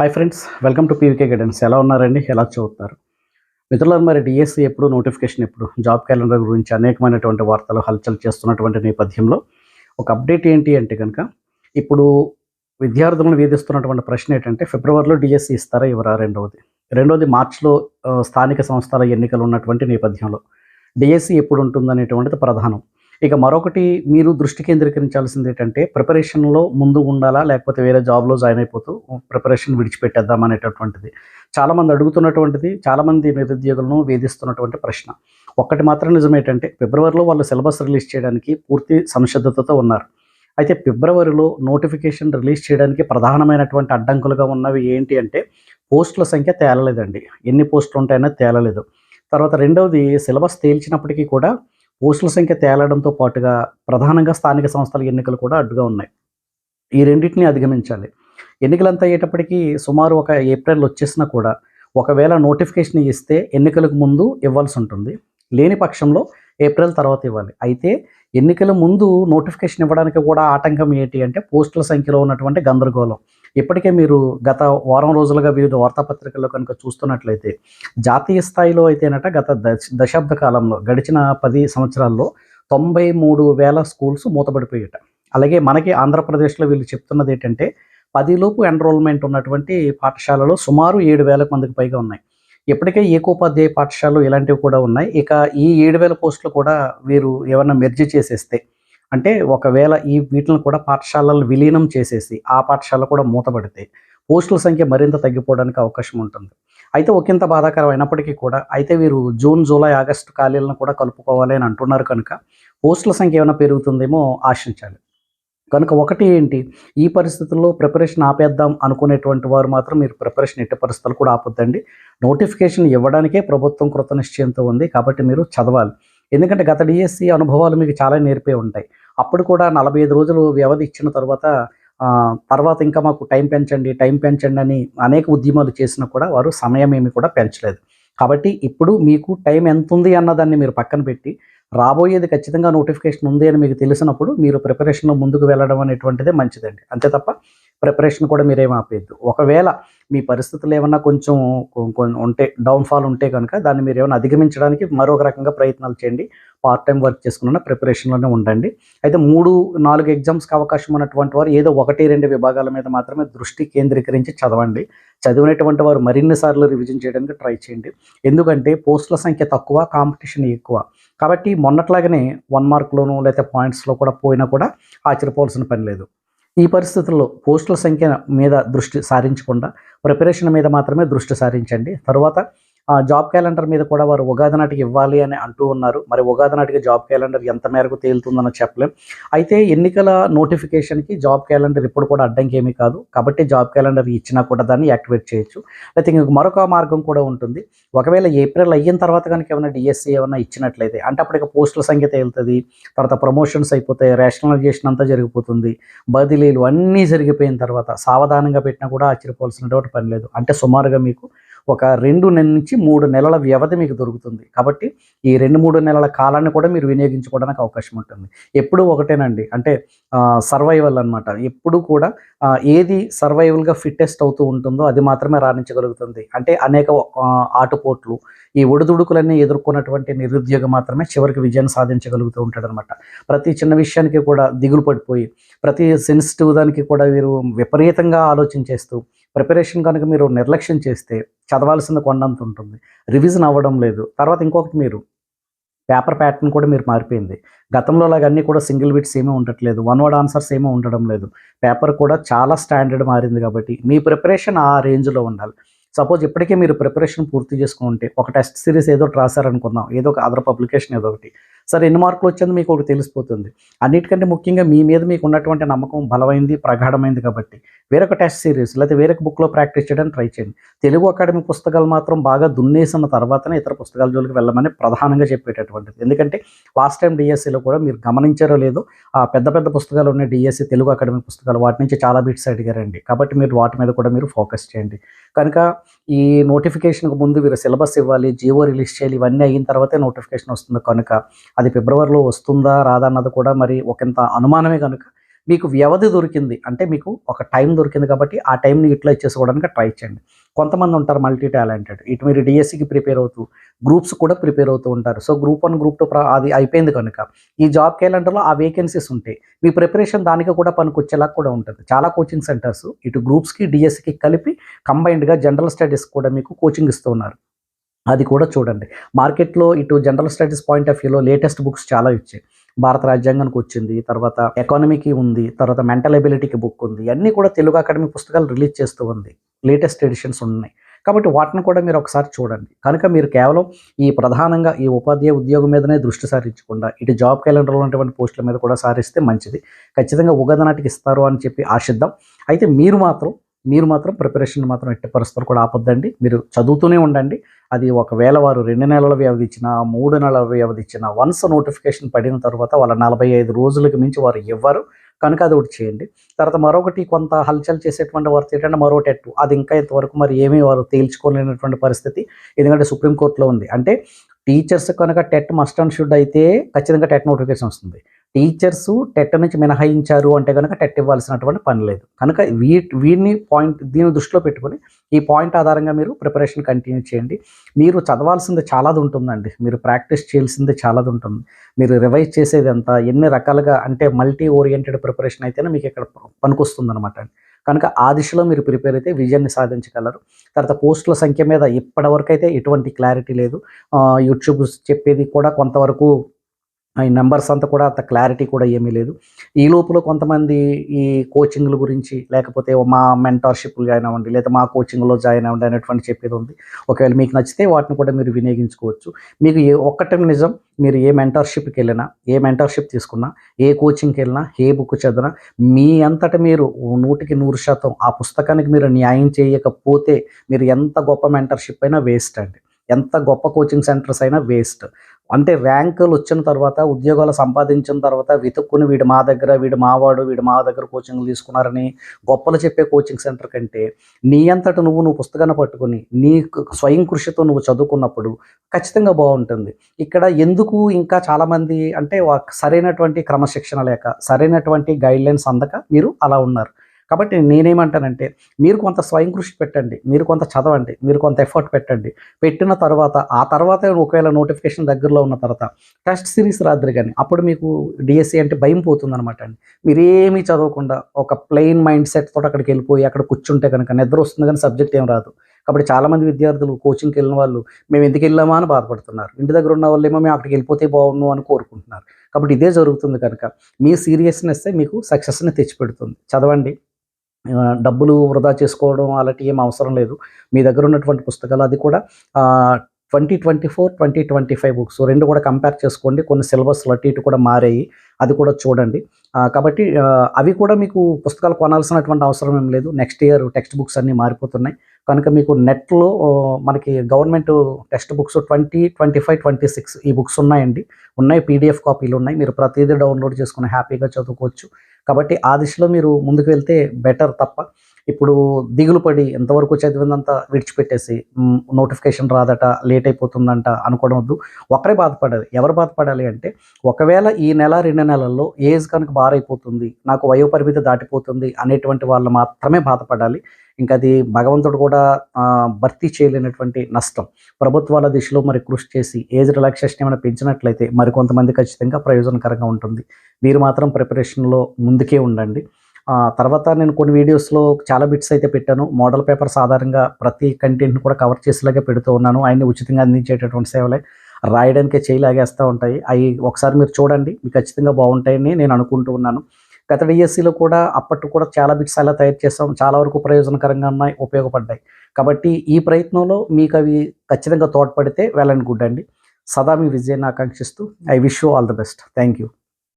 Hi friends welcome to PVK guidance ఎలా ఉన్నారండి? ఎలా చదువుతారు మిత్రులారు మరి డిఎస్సి ఎప్పుడు నోటిఫికేషన్ ఎప్పుడు జాబ్ క్యాలెండర్ గురించి అనేకమైనటువంటి వార్తలు హల్చల్ చేస్తున్నటువంటి నేపథ్యంలో ఒక అప్డేట్ ఏంటి అంటే కనుక ఇప్పుడు విద్యార్థులను వేధిస్తున్నటువంటి ప్రశ్న ఏంటంటే ఫిబ్రవరిలో డిఎస్సి ఇస్తారా ఇవ్వరా రెండవది? రెండవది మార్చిలో స్థానిక సంస్థల ఎన్నికలు ఉన్నటువంటి నేపథ్యంలో డిఎస్సి ఎప్పుడు ఉంటుందనేటువంటిది ప్రధానం. ఇక మరొకటి మీరు దృష్టి కేంద్రీకరించాల్సింది ఏంటంటే ప్రిపరేషన్లో ముందు ఉండాలా లేకపోతే వేరే జాబ్లో జాయిన్ అయిపోతూ ప్రిపరేషన్ విడిచిపెట్టేద్దాం అనేటటువంటిది. చాలామంది అడుగుతున్నటువంటిది చాలామంది నిరుద్యోగులను వేధిస్తున్నటువంటి ప్రశ్న. ఒక్కటి మాత్రం నిజమేటంటే ఫిబ్రవరిలో వాళ్ళు సిలబస్ రిలీజ్ చేయడానికి పూర్తి సంసిద్ధతతో ఉన్నారు. అయితే ఫిబ్రవరిలో నోటిఫికేషన్ రిలీజ్ చేయడానికి ప్రధానమైనటువంటి అడ్డంకులుగా ఉన్నవి ఏంటి అంటే పోస్టుల సంఖ్య తేలలేదండి. ఎన్ని పోస్టులు ఉంటాయనేది తేలలేదు. తర్వాత రెండవది సిలబస్ తేల్చినప్పటికీ కూడా పోస్టుల సంఖ్య తేలడంతో పాటుగా ప్రధానంగా స్థానిక సంస్థల ఎన్నికలు కూడా అడ్డుగా ఉన్నాయి. ఈ రెండింటిని అధిగమించాలి. ఎన్నికలంతా అయ్యేటప్పటికీ సుమారు ఒక ఏప్రిల్ వచ్చేసినా కూడా ఒకవేళ నోటిఫికేషన్ ఇస్తే ఎన్నికలకు ముందు ఇవ్వాల్సి ఉంటుంది. లేని పక్షంలో ఏప్రిల్ తర్వాత ఇవ్వాలి. అయితే ఎన్నికల ముందు నోటిఫికేషన్ ఇవ్వడానికి కూడా ఆటంకం ఏంటి అంటే పోస్టుల సంఖ్యలో ఉన్నటువంటి గందరగోళం. ఇప్పటికే మీరు గత వారం రోజులుగా వివిధ వార్తాపత్రికల్లో కనుక చూస్తున్నట్లయితే జాతీయ స్థాయిలో అయితేనట గత దశ దశాబ్ద కాలంలో గడిచిన పది సంవత్సరాల్లో తొంభై మూడు వేల స్కూల్స్ మూతపడిపోయాట అలాగే మనకి ఆంధ్రప్రదేశ్లో వీళ్ళు చెప్తున్నది ఏంటంటే పదిలోపు ఎన్రోల్మెంట్ ఉన్నటువంటి పాఠశాలలు సుమారు ఏడు వేల మందికి పైగా ఉన్నాయి. ఇప్పటికే ఏకోపాధ్యాయ పాఠశాలలు ఇలాంటివి కూడా ఉన్నాయి. ఇక ఈ ఏడు వేల పోస్టులు కూడా వీరు ఏమైనా మెర్జీ చేసేస్తే అంటే ఒకవేళ ఈ వీటిని కూడా పాఠశాలలు విలీనం చేసేసి ఆ పాఠశాల కూడా మూతపడితే పోస్టుల సంఖ్య మరింత తగ్గిపోవడానికి అవకాశం ఉంటుంది. అయితే ఒకంత బాధాకరమైనప్పటికీ కూడా అయితే వీరు జూన్ జూలై ఆగస్టు ఖాళీలను కూడా కలుపుకోవాలి అని అంటున్నారు కనుక పోస్టుల సంఖ్య ఏమైనా పెరుగుతుందేమో ఆశించాలి. కనుక ఒకటి ఏంటి? ఈ పరిస్థితుల్లో ప్రిపరేషన్ ఆపేద్దాం అనుకునేటువంటి వారు మాత్రం మీరు ప్రిపరేషన్ ఎట్టి పరిస్థితులు కూడా ఆపొద్దండి. నోటిఫికేషన్ ఇవ్వడానికే ప్రభుత్వం కృత నిశ్చయంతో ఉంది కాబట్టి మీరు చదవాలి. ఎందుకంటే గత డిఎస్సి అనుభవాలు మీకు చాలా నేర్పే ఉంటాయి. అప్పుడు కూడా నలభై ఐదు రోజులు వ్యవధి ఇచ్చిన తర్వాత తర్వాత ఇంకా మాకు టైం పెంచండి టైం పెంచండి అని అనేక ఉద్యమాలు చేసినా కూడా వారు సమయం ఏమి కూడా పెంచలేదు. కాబట్టి ఇప్పుడు మీకు టైం ఎంత ఉంది అన్నదాన్ని మీరు పక్కన పెట్టి రాబోయేది ఖచ్చితంగా నోటిఫికేషన్ ఉంది అని మీకు తెలిసినప్పుడు మీరు ప్రిపరేషన్లో ముందుకు వెళ్ళడం అనేటువంటిదే మంచిదండి. అంతే తప్ప ప్రిపరేషన్ కూడా మీరేం ఆపేయద్దు. ఒకవేళ మీ పరిస్థితులు ఏమన్నా కొంచెం ఉంటే డౌన్ఫాల్ ఉంటే కనుక దాన్ని మీరు ఏమైనా అధిగమించడానికి మరొక రకంగా ప్రయత్నాలు చేయండి. పార్ట్ టైం వర్క్ చేసుకున్న ప్రిపరేషన్లోనే ఉండండి. అయితే మూడు నాలుగు ఎగ్జామ్స్కి అవకాశం ఉన్నటువంటి వారు ఏదో ఒకటి రెండు విభాగాల మీద మాత్రమే దృష్టి కేంద్రీకరించి చదవండి. చదివినటువంటి వారు మరిన్ని సార్లు రివిజన్ చేయడానికి ట్రై చేయండి. ఎందుకంటే పోస్టుల సంఖ్య తక్కువ కాంపిటీషన్ ఎక్కువ. కాబట్టి మొన్నట్లాగనే వన్ మార్క్లోనూ లేకపోతే పాయింట్స్లో కూడా పోయినా కూడా ఆశ్చర్యపోవాల్సిన పని లేదు. ఈ పరిస్థితుల్లో పోస్టుల సంఖ్య మీద దృష్టి సారించకుండా ప్రిపరేషన్ మీద మాత్రమే దృష్టి సారించండి. తర్వాత జాబ్ క్యాలెండర్ మీద కూడా వారు ఉగాది నాటికి ఇవ్వాలి అని అంటూ ఉన్నారు. మరి ఉగాది నాటికి జాబ్ క్యాలెండర్ ఎంత మేరకు తేలుతుందని చెప్పలేం. అయితే ఎన్నికల నోటిఫికేషన్కి జాబ్ క్యాలెండర్ ఇప్పుడు కూడా అడ్డంకి ఏమీ కాదు. కాబట్టి జాబ్ క్యాలెండర్ ఇచ్చినా కూడా దాన్ని యాక్టివేట్ చేయొచ్చు. లేకపోతే ఇంకొక మరొక మార్గం కూడా ఉంటుంది. ఒకవేళ ఏప్రిల్ అయిన తర్వాత కనుక ఏమైనా డిఎస్సి ఏమైనా ఇచ్చినట్లయితే అంటే అప్పటికి పోస్టుల సంఖ్య తేలుతుంది. తర్వాత ప్రమోషన్స్ అయిపోతాయి. రేషనలైజేషన్ అంతా జరిగిపోతుంది. బదిలీలు అన్నీ జరిగిపోయిన తర్వాత సావధానంగా పెట్టినా కూడా ఆశ్చర్యపోవాల్సినటువంటి పని లేదు. అంటే సుమారుగా మీకు ఒక రెండు నెలల నుంచి మూడు నెలల వ్యవధి మీకు దొరుకుతుంది. కాబట్టి ఈ రెండు మూడు నెలల కాలాన్ని కూడా మీరు వినియోగించుకోవడానికి అవకాశం ఉంటుంది. ఎప్పుడు ఒకటేనండి. అంటే సర్వైవల్ అనమాట ఎప్పుడు కూడా ఏది సర్వైవల్గా ఫిట్టెస్ట్ అవుతూ ఉంటుందో అది మాత్రమే రాణించగలుగుతుంది. అంటే అనేక ఆటుపోట్లు ఈ ఒడిదుడుకులన్నీ ఎదుర్కొన్నటువంటి నిరుద్యోగం మాత్రమే చివరికి విజయాన్ని సాధించగలుగుతూ ఉంటాడనమాట ప్రతి చిన్న విషయానికి కూడా దిగులు పడిపోయి ప్రతి సెన్సిటివ్ దానికి కూడా వీరు విపరీతంగా ఆలోచించేస్తూ ప్రిపరేషన్ కనుక మీరు నిర్లక్ష్యం చేస్తే చదవాల్సిన కొండంత ఉంటుంది. రివిజన్ అవ్వడం లేదు. తర్వాత ఇంకొకటి మీరు పేపర్ ప్యాటర్న్ కూడా మీరు మారిపోయింది. గతంలో లాగా అన్నీ కూడా సింగిల్ బిట్స్ ఏమీ ఉండట్లేదు. వన్ వర్డ్ ఆన్సర్స్ ఏమీ ఉండడం లేదు. పేపర్ కూడా చాలా స్టాండర్డ్ మారింది కాబట్టి మీ ప్రిపరేషన్ ఆ రేంజ్లో ఉండాలి. సపోజ్ ఇప్పటికే మీరు ప్రిపరేషన్ పూర్తి చేసుకుంటే ఒక టెస్ట్ సిరీస్ ఏదో రాశారనుకుందాం. ఏదో ఒక అదర్ పబ్లికేషన్ ఏదో ఒకటి. సరే ఎన్ని మార్కులు వచ్చిందో మీకు ఒకటి తెలిసిపోతుంది. అన్నిటికంటే ముఖ్యంగా మీ మీద మీకు ఉన్నటువంటి నమ్మకం బలమైంది ప్రగాఢమైంది కాబట్టి. వేరొక టెస్ట్ సిరీస్ లేకపోతే వేరొక బుక్లో ప్రాక్టీస్ చేయడానికి ట్రై చేయండి. తెలుగు అకాడమీ పుస్తకాలు మాత్రం బాగా దున్నేసిన తర్వాతనే ఇతర పుస్తకాల జోలికి వెళ్ళమని ప్రధానంగా చెప్పేటటువంటిది. ఎందుకంటే లాస్ట్ టైం డిఎస్సిలో కూడా మీరు గమనించారో లేదో ఆ పెద్ద పెద్ద పుస్తకాలు ఉన్నాయి. డిఎస్సి తెలుగు అకాడమీ పుస్తకాలు. వాటి నుంచి చాలా బిట్స్ అడిగారండి. కాబట్టి మీరు వాటి మీద కూడా మీరు ఫోకస్ చేయండి. కనుక ఈ నోటిఫికేషన్కు ముందు వీరు సిలబస్ ఇవ్వాలి జియో రిలీజ్ చేయాలి ఇవన్నీ అయిన తర్వాతే నోటిఫికేషన్ వస్తుంది. కనుక అది ఫిబ్రవరిలో వస్తుందా రాదా అన్నది కూడా మరి ఒకంత అనుమానమే కనుక మీకు వ్యవధి దొరికింది అంటే మీకు ఒక టైం దొరికింది కాబట్టి ఆ టైంని యూటిలైజ్ చేసుకోవడానికి ట్రై చేయండి. కొంతమంది ఉంటారు మల్టీ టాలెంటెడ్ ఇటు మీరు డిఎస్సికి ప్రిపేర్ అవుతూ గ్రూప్స్ కూడా ప్రిపేర్ అవుతూ ఉంటారు. So group one group two అది అయిపోయింది కనుక ఈ జాబ్ క్యాలెండర్లో ఆ వేకెన్సీస్ ఉంటాయి. మీ ప్రిపరేషన్ దానికి కూడా పనికొచ్చేలా కూడా ఉంటుంది. చాలా కోచింగ్ సెంటర్స్ ఇటు గ్రూప్స్కి డిఎస్సికి కలిపి కంబైన్డ్గా జనరల్ స్టడీస్ కూడా మీకు కోచింగ్ ఇస్తూ ఉన్నారు. అది కూడా చూడండి. మార్కెట్లో ఇటు జనరల్ స్టడీస్ పాయింట్ ఆఫ్ వ్యూలో లేటెస్ట్ బుక్స్ చాలా ఇచ్చాయి. భారత రాజ్యాంగానికి వచ్చింది తర్వాత ఎకానమీకి ఉంది తర్వాత మెంటల్ ఎబిలిటీకి బుక్ ఉంది. అన్నీ కూడా తెలుగు అకాడమీ పుస్తకాలు రిలీజ్ చేస్తూ ఉంది. లేటెస్ట్ ఎడిషన్స్ ఉన్నాయి. కాబట్టి వాటిని కూడా మీరు ఒకసారి చూడండి. కనుక మీరు కేవలం ఈ ప్రధానంగా ఈ ఉపాధ్యాయ ఉద్యోగం మీదనే దృష్టి సారించకుండా ఇటు జాబ్ క్యాలెండర్లో ఉన్నటువంటి పోస్టుల మీద కూడా సారిస్తే మంచిది. ఖచ్చితంగా ఉగాది నాటికి ఇస్తారు అని చెప్పి ఆశిద్దాం. అయితే మీరు మాత్రం మీరు మాత్రం ప్రిపరేషన్ మాత్రం ఎట్టి పరిస్థితులు కూడా ఆపొద్దండి. మీరు చదువుతూనే ఉండండి. అది ఒకవేళ వారు రెండు నెలల వ్యవధి ఇచ్చినా మూడు నెలల వ్యవధి ఇచ్చినా వన్స్ నోటిఫికేషన్ పడిన తర్వాత వాళ్ళ నలభై ఐదు రోజులకు మించి వారు ఇవ్వరు. కనుక అది ఒకటి చేయండి. తర్వాత మరొకటి కొంత హల్చల్ చేసేటువంటి వారు ఏంటంటే మరో టెట్టు అది ఇంకా ఇంతవరకు మరి ఏమీ వారు తేల్చుకోలేనటువంటి పరిస్థితి. ఎందుకంటే సుప్రీంకోర్టులో ఉంది. అంటే టీచర్స్ కనుక టెట్ మస్ట్ అండ్ షుడ్ అయితే ఖచ్చితంగా టెట్ నోటిఫికేషన్ వస్తుంది. టీచర్స్ టెట్ నుంచి మినహాయించారు అంటే కనుక టెట్ ఇవ్వాల్సినటువంటి పని లేదు. కనుక వీ వీడిని పాయింట్ దీన్ని దృష్టిలో పెట్టుకొని ఈ పాయింట్ ఆధారంగా మీరు ప్రిపరేషన్ కంటిన్యూ చేయండి. మీరు చదవాల్సింది చాలాది ఉంటుందండి మీరు ప్రాక్టీస్ చేయాల్సింది చాలాది ఉంటుంది మీరు రివైజ్ చేసేది ఎంత ఎన్ని రకాలుగా అంటే మల్టీ ఓరియంటెడ్ ప్రిపరేషన్ అయితేనే మీకు ఇక్కడ పనికొస్తుంది అనమాట కనుక ఆ దిశలో మీరు ప్రిపేర్ అయితే విజయాన్ని సాధించగలరు. తర్వాత పోస్టుల సంఖ్య మీద ఇప్పటివరకు అయితే ఎటువంటి క్లారిటీ లేదు. యూట్యూబ్ చెప్పేది కూడా కొంతవరకు ఈ నెంబర్స్ అంతా కూడా అంత క్లారిటీ కూడా ఏమీ లేదు. ఈ లోపల కొంతమంది ఈ కోచింగ్ల గురించి లేకపోతే మా మెంటార్షిప్లు జాయిన్ అవ్వండి లేదా మా కోచింగ్లో జాయిన్ అవ్వండి అనేటువంటి చెప్పేది ఉంది. ఒకవేళ మీకు నచ్చితే వాటిని కూడా మీరు వినియోగించుకోవచ్చు. మీకు ఏ ఒక్కటే నిజం మీరు ఏ మెంటార్షిప్కి వెళ్ళినా ఏ మెంటార్షిప్ తీసుకున్నా ఏ కోచింగ్కి వెళ్ళినా ఏ బుక్ చదివినా మీ అంతట మీరు నూటికి నూరు శాతం ఆ పుస్తకానికి మీరు న్యాయం చేయకపోతే మీరు ఎంత గొప్ప మెంటర్షిప్ అయినా వేస్ట్ అండి. ఎంత గొప్ప కోచింగ్ సెంటర్స్ అయినా వేస్ట్. అంటే ర్యాంకులు వచ్చిన తర్వాత ఉద్యోగాలు సంపాదించిన తర్వాత వెతుక్కుని వీడు మా దగ్గర వీడు మావాడు వీడు మా దగ్గర కోచింగ్లు తీసుకున్నారని గొప్పలు చెప్పే కోచింగ్ సెంటర్ కంటే నీ అంతట నువ్వు నువ్వు పుస్తకాన్ని పట్టుకుని నీ స్వయం కృషితో నువ్వు చదువుకున్నప్పుడు ఖచ్చితంగా బాగుంటుంది. ఇక్కడ ఎందుకు ఇంకా చాలామంది అంటే సరైనటువంటి క్రమశిక్షణ లేక సరైనటువంటి గైడ్లైన్స్ అందక మీరు అలా ఉన్నారు. కాబట్టి నేనేమంటానంటే మీరు కొంత స్వయం కృషి పెట్టండి మీరు కొంత చదవండి మీరు కొంత ఎఫర్ట్ పెట్టండి. పెట్టిన తర్వాత ఆ తర్వాత ఒకవేళ నోటిఫికేషన్ దగ్గరలో ఉన్న తర్వాత టెస్ట్ సిరీస్ రాత్రి కానీ అప్పుడు మీకు డిఎస్సి అంటే భయం పోతుంది అనమాట అండి. మీరేమీ చదవకుండా ఒక ప్లెయిన్ మైండ్ సెట్ తోటి అక్కడికి వెళ్ళిపోయి అక్కడ కూర్చుంటే కనుక నిద్ర వస్తుంది కానీ సబ్జెక్ట్ ఏం రాదు. కాబట్టి చాలామంది విద్యార్థులు కోచింగ్కి వెళ్ళిన వాళ్ళు మేము ఎందుకు వెళ్ళామా అని బాధపడుతున్నారు. ఇంటి దగ్గర ఉన్న వాళ్ళు ఏమో మేము అక్కడికి వెళ్ళిపోతే బాగుండు అని కోరుకుంటున్నారు. కాబట్టి ఇదే జరుగుతుంది కనుక మీ సీరియస్నెస్ మీకు సక్సెస్ని తెచ్చిపెడుతుంది. చదవండి. డబ్బులు వృధా చేసుకోవడం అలాంటి ఏం అవసరం లేదు. మీ దగ్గర ఉన్నటువంటి పుస్తకాలు అది కూడా twenty twenty four twenty twenty five books రెండు కూడా కంపేర్ చేసుకోండి. కొన్ని సిలబస్లు అటు ఇటు కూడా మారాయి. అది కూడా చూడండి. కాబట్టి అవి కూడా మీకు పుస్తకాలు కొనాల్సినటువంటి అవసరం ఏం లేదు. నెక్స్ట్ ఇయర్ టెక్స్ట్ బుక్స్ అన్నీ మారిపోతున్నాయి. కనుక మీకు నెట్లో మనకి government text books twenty twenty five twenty six ఈ బుక్స్ ఉన్నాయండి. ఉన్నాయి పీడిఎఫ్ కాపీలు ఉన్నాయి. మీరు ప్రతిదీ డౌన్లోడ్ చేసుకుని హ్యాపీగా చదువుకోవచ్చు. కాబట్టి ఆ దిశలో మీరు ముందుకు వెళ్తే బెటర్ తప్ప ఇప్పుడు దిగులు పడి ఎంతవరకు చదివిందంతా విడిచిపెట్టేసి నోటిఫికేషన్ రాదట లేట్ అయిపోతుందంట అనుకోవడం వద్దు. ఒకరే బాధపడాలి. ఎవరు బాధపడాలి అంటే ఒకవేళ ఈ నెల రెండు నెలల్లో ఏజ్ కనుక బారైపోతుంది నాకు వయోపరిమితి దాటిపోతుంది అనేటువంటి వాళ్ళు మాత్రమే బాధపడాలి. ఇంకా అది భగవంతుడు కూడా భర్తీ చేయలేనటువంటి నష్టం. ప్రభుత్వాల దిశలో మరి కృషి చేసి ఏజ్ రిలాక్సేషన్ ఏమైనా పెంచినట్లయితే మరికొంతమంది ఖచ్చితంగా ప్రయోజనకరంగా ఉంటుంది. మీరు మాత్రం ప్రిపరేషన్లో ముందుకే ఉండండి. తర్వాత నేను కొన్ని వీడియోస్లో చాలా బిట్స్ అయితే పెట్టాను. మోడల్ పేపర్స్ ఆధారంగా ప్రతి కంటెంట్ని కూడా కవర్ చేసేలాగే పెడుతూ ఉన్నాను. ఆయన్ని ఉచితంగా అందించేటటువంటి సేవలే రాయడానికే చేయలాగేస్తూ ఉంటాయి. అవి ఒకసారి మీరు చూడండి. మీకు ఖచ్చితంగా బాగుంటాయని నేను అనుకుంటూ ఉన్నాను. గత డిఎస్సిలో కూడా అప్పట్లో కూడా చాలా బిట్స్ అలా తయారు చేస్తాం చాలా వరకు ప్రయోజనకరంగా ఉన్నాయి ఉపయోగపడ్డాయి. కాబట్టి ఈ ప్రయత్నంలో మీకు అవి ఖచ్చితంగా తోడ్పడితే వెల్ అండ్ గుడ్ అండి. సదా మీ విజయాన్ని ఆకాంక్షిస్తూ I wish you all the best. Thank you.